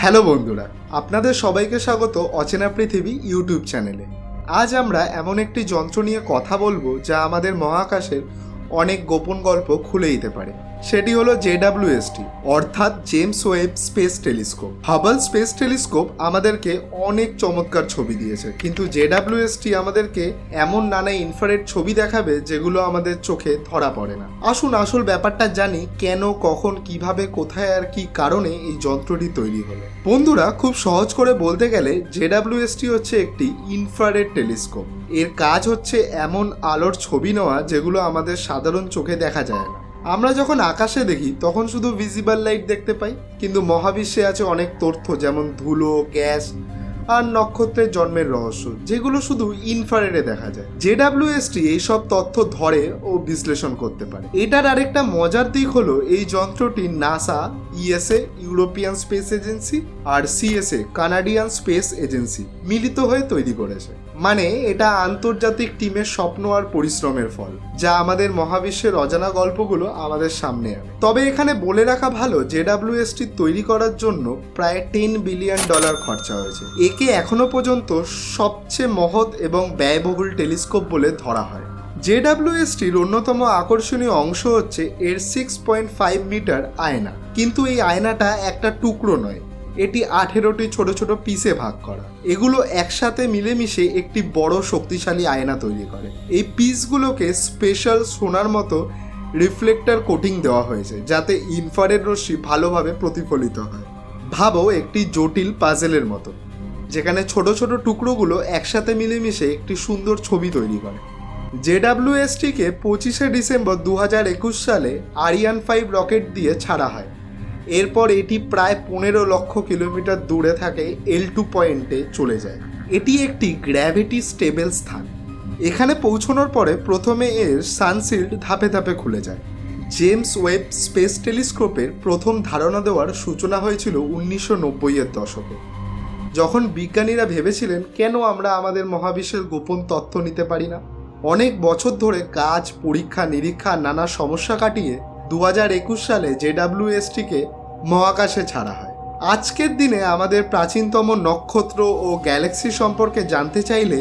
Hello বন্ধুরা, আপনাদের সবাইকে স্বাগত অচেনা পৃথিবী ইউটিউব চ্যানেলে। আজ আমরা এমন একটি যন্ত্র নিয়ে কথা বলব যা আমাদের মহাকাশের অনেক গোপন গল্প খুলে দিতে পারে। সেটি হলো জেডাব্লিউএসটি, অর্থাৎ James Webb Space Telescope. Hubble Space Telescope আমাদেরকে অনেক চমৎকার ছবি দিয়েছে, কিন্তু জেডাব্লিউএসটি আমাদেরকে এমন নানা ইনফ্রারেড ছবি দেখাবে যেগুলো আমাদের চোখে ধরা পড়ে না। আসুন আসল ব্যাপারটা জানি, কেন, কখন, কীভাবে, কোথায় আর কি কারণে এই যন্ত্রটি তৈরি হলো। বন্ধুরা, খুব সহজ করে বলতে গেলে, জেডাব্লিউএসটি হচ্ছে একটি ইনফ্রারেড টেলিস্কোপ। এর কাজ হচ্ছে এমন আলোর ছবি নেওয়া যেগুলো আমাদের সাধারণ চোখে দেখা যায় না। আমরা যখন আকাশে দেখি, তখন শুধু ভিজিবল লাইট দেখতে পাই, কিন্তু মহাবিশ্বে আছে অনেক তথ্য, যেমন ধুলো, গ্যাস আর নক্ষত্রের জন্মের রহস্য, যেগুলো শুধু ইনফ্রারেডে দেখা যায়। জেডাব্লিউএসটি এইসব তথ্য ধরে ও বিশ্লেষণ করতে পারে। এটার আরেকটা মজার দিক হলো, এই যন্ত্রটি NASA ESA European Space Agency আর সিএসএ কানাডিয়ান স্পেস এজেন্সি মিলিত হয়ে তৈরি করেছে। মানে এটা আন্তর্জাতিক টিমের স্বপ্ন আর পরিশ্রমের ফল, যা আমাদের মহাবিশ্বের অজানা গল্পগুলো আমাদের সামনে আনে। তবে এখানে বলে রাখা ভালো, জেডাব্লিউএসটি তৈরি করার জন্য প্রায় টেন বিলিয়ন ডলার খরচা হয়েছে। একে এখনও পর্যন্ত সবচেয়ে মহৎ এবং ব্যয়বহুল টেলিস্কোপ বলে ধরা হয়। জেডাব্লিউএসটির অন্যতম আকর্ষণীয় অংশ হচ্ছে এর সিক্স পয়েন্ট ফাইভ মিটার আয়না। কিন্তু এই আয়নাটা একটা টুকরো নয় এটি আঠেরোটি ছোট ছোট পিসে ভাগ করা। এগুলো একসাথে মিলেমিশে একটি বড় শক্তিশালী আয়না তৈরি করে। এই পিসগুলোকে স্পেশাল সোনার মতো রিফ্লেক্টার কোটিং দেওয়া হয়েছে, যাতে ইনফ্রারেড রশ্মি ভালোভাবে প্রতিফলিত হয়। ভাবো একটি জটিল পাজেলের মতো, যেখানে ছোট ছোট টুকরোগুলো একসাথে মিলেমিশে একটি সুন্দর ছবি তৈরি করে। জেডাব্লিউএসটিকে পঁচিশে ডিসেম্বর দু হাজার একুশ সালে আরিয়ান ফাইভ রকেট দিয়ে ছাড়া হয়। এরপর এটি প্রায় পনেরো লক্ষ কিলোমিটার দূরে থাকে এল টু পয়েন্টে চলে যায়। এটি একটি গ্র্যাভিটি স্টেবল স্থান। এখানে পৌঁছানোর পরে প্রথমে এর সানশিল্ড ধাপে ধাপে খুলে যায়। জেমস ওয়েব স্পেস টেলিস্কোপের প্রথম ধারণা দেওয়ার সূচনা হয়েছিল উনিশশো নব্বইয়ের দশকে। যখন বিজ্ঞানীরা ভেবেছিলেন, কেন আমরা আমাদের মহাবিশ্বের গোপন তথ্য নিতে পারি না? অনেক বছর ধরে কাজ, পরীক্ষা, নিরীক্ষা, নানা সমস্যা কাটিয়ে দু হাজার একুশ সালে জেডাব্লিউএসটিকে মহাকাশে ছাড়া হয়। আজকের দিনে আমাদের প্রাচীনতম নক্ষত্র ও গ্যালাক্সি সম্পর্কে জানতে চাইলে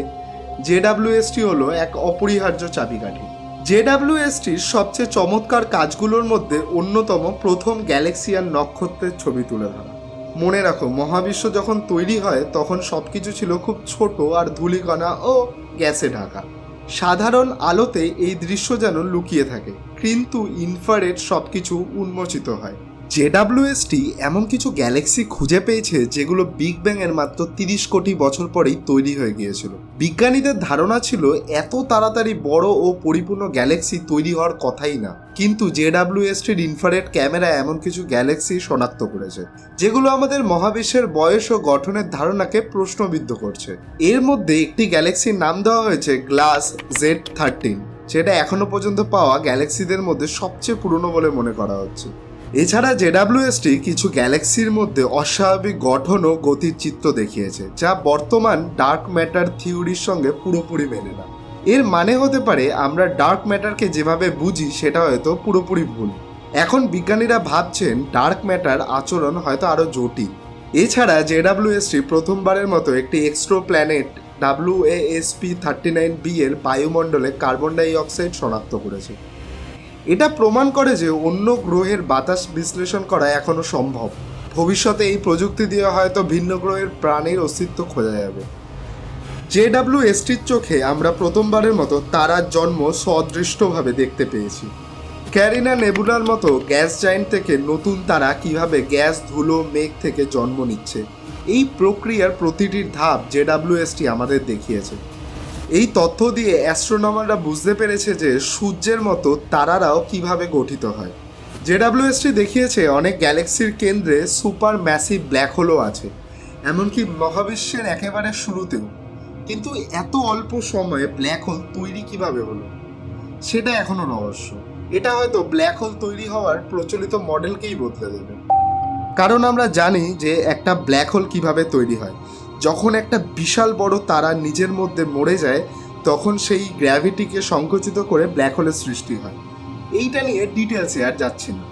জেডাব্লিউএসটি হলো এক অপরিহার্য চাবিকাঠি। জেডাব্লিউএসটির সবচেয়ে চমৎকার কাজগুলোর মধ্যে অন্যতম প্রথম গ্যালাক্সিয়ান নক্ষত্রের ছবি তুলে ধরা। মনে রাখো, মহাবিশ্ব যখন তৈরি হয়, তখন সব কিছু ছিল খুব ছোট আর ধূলিকণা ও গ্যাসে ঢাকা। সাধারণ আলোতে এই দৃশ্য যেন লুকিয়ে থাকে, কিন্তু ইনফ্রারেড সব কিছু উন্মোচিত হয়। জেডাব্লিউএসটি এমন কিছু গ্যালাক্সি খুঁজে পেয়েছে যেগুলো বিগ ব্যাং এর মাত্র তিরিশ কোটি বছর পরেই তৈরি হয়ে গিয়েছিল। বিজ্ঞানীদের ধারণা ছিল, এত তাড়াতাড়ি বড় ও পরিপূর্ণ গ্যালাক্সি তৈরি হওয়ার কথাই না। কিন্তু জেডাব্লিউএসটির ইনফ্রারেড ক্যামেরা এমন কিছু গ্যালাক্সি শনাক্ত করেছে, যেগুলো আমাদের মহাবিশ্বের বয়স ও গঠনের ধারণাকে প্রশ্নবিদ্ধ করছে। এর মধ্যে একটি গ্যালাক্সির নাম দেওয়া হয়েছে গ্লাস জেড থার্টিন, যেটা এখনও পর্যন্ত পাওয়া গ্যালাক্সিদের মধ্যে সবচেয়ে পুরনো বলে মনে করা হচ্ছে। এছাড়া জেডাব্লিউএসটি কিছু গ্যালাক্সির মধ্যে অস্বাভাবিক গঠন ও গতির চিত্র দেখিয়েছে, যা বর্তমান ডার্ক ম্যাটার থিওরির সঙ্গে পুরোপুরি মেলে না। এর মানে হতে পারে আমরা ডার্ক ম্যাটারকে যেভাবে বুঝি, সেটা হয়তো পুরোপুরি ভুল। এখন বিজ্ঞানীরা ভাবছেন ডার্ক ম্যাটার আচরণ হয়তো আরও জটিল। এছাড়া জেডাব্লিউএসটি প্রথমবারের মতো একটি exoplanet W ASP thirty nine B এর বায়ুমণ্ডলে কার্বন ডাই অক্সাইড শনাক্ত করেছে। এটা প্রমাণ করে যে অন্য গ্রহের বাতাস বিশ্লেষণ করা এখনও সম্ভব। ভবিষ্যতে এই প্রযুক্তি দিয়ে হয়তো ভিন্ন গ্রহের প্রাণীর অস্তিত্ব খোঁজা যাবে। জে জেডাব্লিউ এসটির চোখে আমরা প্রথমবারের মতো তারার জন্ম সদৃষ্টভাবে দেখতে পেয়েছি। ক্যারিনা নেবুলার মতো গ্যাস জাইন্ট থেকে নতুন তারা কীভাবে গ্যাস, ধুলো, মেঘ থেকে জন্ম নিচ্ছে, এই প্রক্রিয়ার প্রতিটির ধাপ জেডাব্লিউএসটি আমাদের দেখিয়েছে। এই তথ্য দিয়ে অ্যাস্ট্রোনমাররা বুঝতে পেরেছে যে সূর্যের মতো তারারাও কীভাবে গঠিত হয়। জেডাব্লিউএসটি দেখিয়েছে অনেক গ্যালাক্সির কেন্দ্রে সুপার ম্যাসিভ ব্ল্যাক হোলও আছে, এমনকি মহাবিশ্বের একেবারে শুরুতেও। কিন্তু এত অল্প সময়ে ব্ল্যাক হোল তৈরি কীভাবে হলো? সেটা এখনও রহস্য। এটা হয়তো ব্ল্যাক হোল তৈরি হওয়ার প্রচলিত মডেলকেই বদলে দেবে। কারণ আমরা জানি যে একটা ব্ল্যাক হোল কীভাবে তৈরি হয়। যখন একটা বিশাল বড় তারা নিজের মধ্যে মরে যায়, তখন সেই গ্র্যাভিটিকে সংকুচিত করে ব্ল্যাক হোলের সৃষ্টি হয়। এইটা নিয়ে ডিটেলসে আর যাচ্ছি না।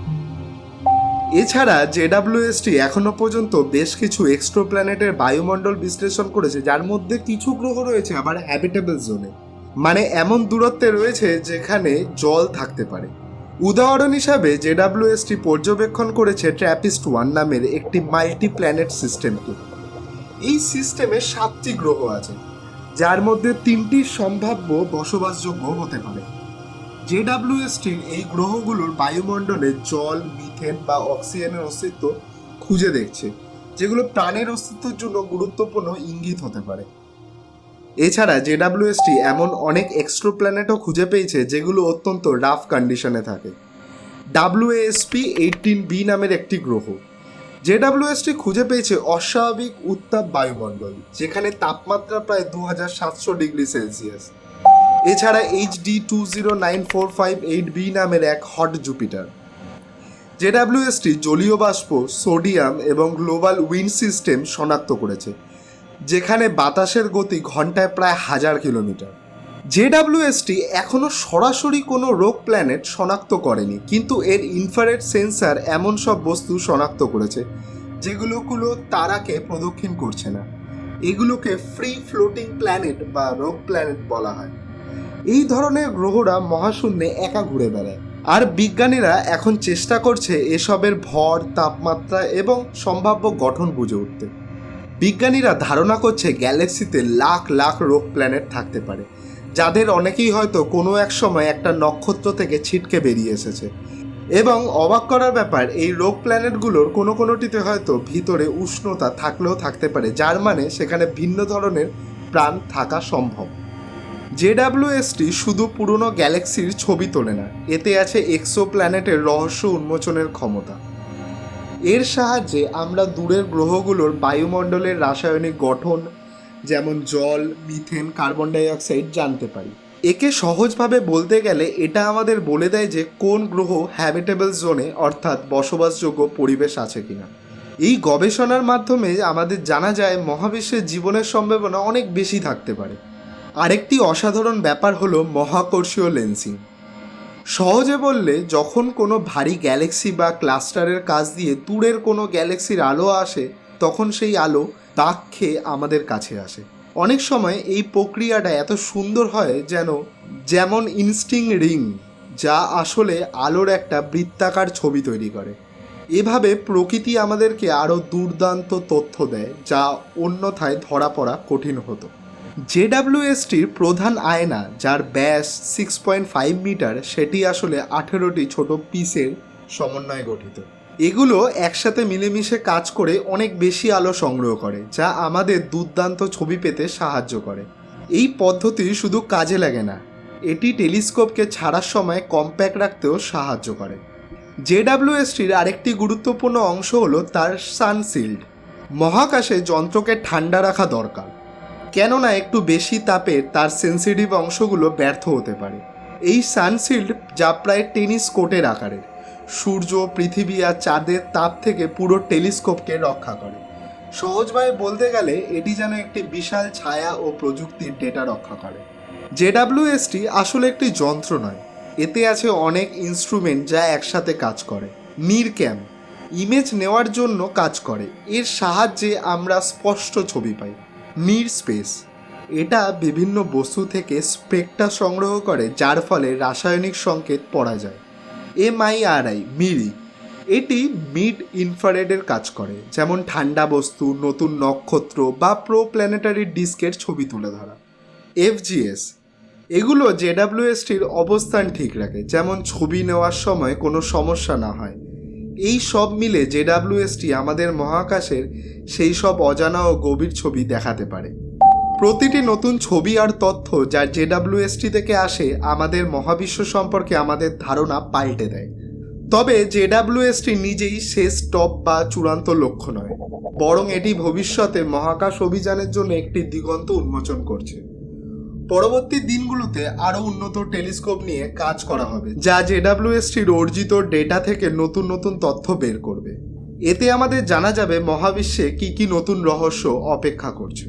এছাড়া জেডাব্লিউএসটি এখনও পর্যন্ত বেশ কিছু এক্সট্রো প্ল্যানেটের বায়ুমণ্ডল বিশ্লেষণ করেছে, যার মধ্যে কিছু গ্রহ রয়েছে আবার হ্যাবিটেবল জোনে মানে এমন দূরত্বে রয়েছে যেখানে জল থাকতে পারে। উদাহরণ হিসাবে জেডাব্লিউএসটি পর্যবেক্ষণ করেছে ট্র্যাপিস্ট ওয়ান নামের একটি মাল্টি প্ল্যানেট সিস্টেমকে এই সিস্টেমে সাতটি গ্রহ আছে, যার মধ্যে তিনটি সম্ভাব্য বসবাসযোগ্য হতে পারে। জেডাব্লিউএসটির এই গ্রহগুলোর বায়ুমণ্ডলে জল, মিথেন বা অক্সিজেনের অস্তিত্ব খুঁজে দেখছে, যেগুলো প্রাণের অস্তিত্বের জন্য গুরুত্বপূর্ণ ইঙ্গিত হতে পারে। এছাড়া জেডাব্লিউএসটি এমন অনেক এক্সট্রো প্ল্যানেটও খুঁজে পেয়েছে, যেগুলো অত্যন্ত রাফ কন্ডিশনে থাকে। ডাব্লিউএসপি এইটিন বি নামের একটি গ্রহ। জেডাব্লিউএসটি খুঁজে পেয়েছে অস্বাভাবিক উত্তাপ বায়ুমণ্ডল, যেখানে তাপমাত্রা প্রায় দু হাজার সাতশো ডিগ্রি সেলসিয়াস। এছাড়া HD two zero nine four five eight B নামের এক হট জুপিটার। জেডাব্লিউএসটি জলীয় বাষ্প, সোডিয়াম এবং গ্লোবাল উইন্ড সিস্টেম শনাক্ত করেছে, যেখানে বাতাসের গতি ঘন্টায় প্রায় হাজার কিলোমিটার। জেডাব্লিউএসটি এখনও সরাসরি কোনো রোগ প্ল্যানেট শনাক্ত করেনি, কিন্তু এর ইনফ্রারেড সেন্সার এমন সব বস্তু শনাক্ত করেছে, যেগুলোগুলো তারাকে প্রদক্ষিণ করছে না। এগুলোকে ফ্রি ফ্লোটিং প্ল্যানেট বা রোগ প্ল্যানেট বলা হয়। এই ধরনের গ্রহরা মহাশূন্যে একা ঘুরে বেড়ায়। আর বিজ্ঞানীরা এখন চেষ্টা করছে এসবের ভর, তাপমাত্রা এবং সম্ভাব্য গঠন বুঝে উঠতে। বিজ্ঞানীরা ধারণা করছে গ্যালাক্সিতে লাখ লাখ রোগ প্ল্যানেট থাকতে পারে। যাদের অনেকেই হয়তো কোনো এক সময় একটা নক্ষত্র থেকে ছিটকে বেরিয়ে এসেছে। এবং অবাক করার ব্যাপার, এই রোগ প্ল্যানেটগুলোর কোনো কোনোটিতে হয়তো ভিতরে উষ্ণতা থাকলেও থাকতে পারে, যার মানে সেখানে ভিন্ন ধরনের প্রাণ থাকা সম্ভব। জেডাব্লিউএসটি শুধু পুরনো গ্যালাক্সির ছবি তোলে না, এতে আছে এক্সো প্ল্যানেটের রহস্য উন্মোচনের ক্ষমতা। এর সাহায্যে আমরা দূরের গ্রহগুলোর বায়ুমণ্ডলের রাসায়নিক গঠন যেমন জল, মিথেন, কার্বন ডাই অক্সাইড জানতে পারি। একে সহজভাবে বলতে গেলে এটা আমাদের বলে দেয় যে কোন গ্রহ হ্যাবিটেবল জোনে অর্থাৎ বসবাসযোগ্য পরিবেশ আছে কিনা। এই গবেষণার মাধ্যমে আমাদের জানা যায় মহাবিশ্বের জীবনের সম্ভাবনা অনেক বেশি থাকতে পারে। আরেকটি অসাধারণ ব্যাপার হলো মহাকর্ষীয় লেন্সিং সহজে বললে যখন কোনো ভারী গ্যালাক্সি বা ক্লাস্টারের কাছ দিয়ে দূরের কোনো গ্যালাক্সির আলো আসে, তখন সেই আলো দাগ খেয়ে আমাদের কাছে আসে। অনেক সময় এই প্রক্রিয়াটা এত সুন্দর হয় যেন যেমন ইনস্টিং রিং যা আসলে আলোর একটা বৃত্তাকার ছবি তৈরি করে। এভাবে প্রকৃতি আমাদেরকে আরও দুর্দান্ত তথ্য দেয়, যা অন্যথায় ধরা পড়া কঠিন হতো। জেডাব্লিউএসটির প্রধান আয়না, যার ব্যাস সিক্স পয়েন্ট ফাইভ মিটার সেটি আসলে আঠেরোটি ছোট পিসের সমন্বয়ে গঠিত। এগুলো একসাথে মিলেমিশে কাজ করে অনেক বেশি আলো সংগ্রহ করে, যা আমাদের দুর্দান্ত ছবি পেতে সাহায্য করে। এই পদ্ধতি শুধু কাজে লাগে না, এটি টেলিস্কোপকে ছাড়ার সময় কম্প্যাক্ট রাখতেও সাহায্য করে। জেডাব্লিউএসটির আরেকটি গুরুত্বপূর্ণ অংশ হলো তার সানশিল্ড। মহাকাশে যন্ত্রকে ঠান্ডা রাখা দরকার, কেননা একটু বেশি তাপে তার সেন্সিটিভ অংশগুলো ব্যর্থ হতে পারে। এই সানশিল্ড যা প্রায় টেনিস কোর্টের আকারের। সূর্য, পৃথিবী আর চাঁদের তাপ থেকে পুরো টেলিস্কোপকে রক্ষা করে। সহজভাবে বলতে গেলে, এটি যেন একটি বিশাল ছায়া ও প্রযুক্তির ডেটা রক্ষা করে। জেডাব্লিউএসটি আসলে একটি যন্ত্র নয়। এতে আছে অনেক ইনস্ট্রুমেন্ট যা একসাথে কাজ করে। নির ক্যাম ইমেজ নেওয়ার জন্য কাজ করে। এর সাহায্যে আমরা স্পষ্ট ছবি পাই। নির স্পেস। এটা বিভিন্ন বস্তু থেকে স্পেকটা সংগ্রহ করে, যার ফলে রাসায়নিক সংকেত পড়া যায়। এমআইআরআই মিরি এটি মিড ইনফ্রারেডের কাজ করে। যেমন ঠান্ডা বস্তু, নতুন নক্ষত্র বা প্রো প্ল্যানেটারি ডিস্কের ছবি তুলে ধরা। এফজিএস, এগুলো জেডাব্লিউএসটির অবস্থান ঠিক রাখে। যেমন ছবি নেওয়ার সময় কোনো সমস্যা না হয়। এই সব মিলে জেডাব্লিউএসটি আমাদের মহাকাশের সেই সব অজানা ও গভীর ছবি দেখাতে পারে। প্রতিটি নতুন ছবি আর তথ্য যা জেডাব্লিউএসটি থেকে আসে আমাদের মহাবিশ্ব সম্পর্কে আমাদের ধারণা পাল্টে দেয়। তবে জেডাব্লিউএসটি নিজেই শেষ টপ বা চূড়ান্ত লক্ষ্য নয়, বরং এটি ভবিষ্যতে মহাকাশ অভিযানের জন্য একটি দিগন্ত উন্মোচন করছে। পরবর্তী দিনগুলোতে আরও উন্নত টেলিস্কোপ নিয়ে কাজ করা হবে, যা জেডাব্লিউএসটির অর্জিত ডেটা থেকে নতুন নতুন তথ্য বের করবে। এতে আমাদের জানা যাবে মহাবিশ্বে কি কি নতুন রহস্য অপেক্ষা করছে।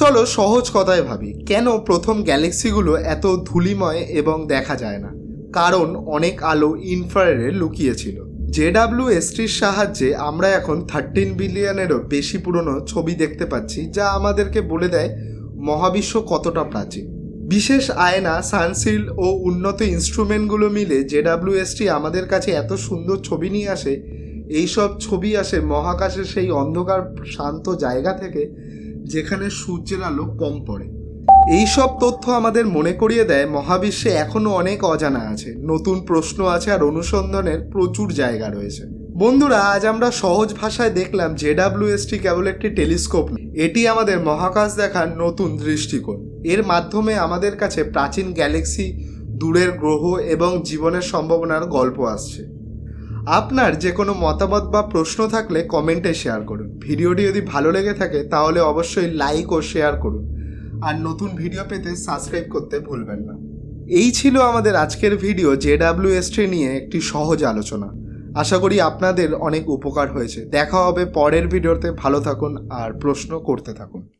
চলো সহজ কথায় ভাবি, কেন প্রথম গ্যালাক্সিগুলো এত ধূলিময় এবং দেখা যায় না? কারণ অনেক আলো ইনফ্রারেডে লুকিয়েছিল। জেডাব্লিউ এসটির সাহায্যে আমরা এখন থার্টিন বিলিয়নেরও বেশি পুরনো ছবি দেখতে পাচ্ছি, যা আমাদেরকে বলে দেয় মহাবিশ্ব কতটা প্রাচীন। বিশেষ আয়না সানসিল ও উন্নত ইনস্ট্রুমেন্টগুলো মিলে জেডাব্লিউএসটি আমাদের কাছে এত সুন্দর ছবি নিয়ে আসে, এইসব ছবি আসে মহাকাশের সেই অন্ধকার, শান্ত জায়গা থেকে যেখানে সূর্যের আলো কম পড়ে। এই সব তথ্য আমাদের মনে করিয়ে দেয় মহাবিশ্বে এখনও অনেক অজানা আছে। নতুন প্রশ্ন আছে আর অনুসন্ধানের প্রচুর জায়গা রয়েছে। বন্ধুরা, আজ আমরা সহজ ভাষায় দেখলাম জেডাব্লিউএসটি কেবল একটি টেলিস্কোপ। এটি আমাদের মহাকাশ দেখার নতুন দৃষ্টিকোণ। এর মাধ্যমে আমাদের কাছে প্রাচীন গ্যালাক্সি, দূরের গ্রহ এবং জীবনের সম্ভাবনার গল্প আসছে। আপনার যে কোনো মতামত বা প্রশ্ন থাকলে কমেন্টে শেয়ার করুন। ভিডিওটি যদি ভালো লেগে থাকে, তাহলে অবশ্যই লাইক ও শেয়ার করুন। আর নতুন ভিডিও পেতে সাবস্ক্রাইব করতে ভুলবেন না। এই ছিল আমাদের আজকের ভিডিও জেডাব্লিউএসটি নিয়ে একটি সহজ আলোচনা। আশা করি আপনাদের অনেক উপকার হয়েছে। দেখা হবে পরের ভিডিওতে। ভালো থাকুন আর প্রশ্ন করতে থাকুন।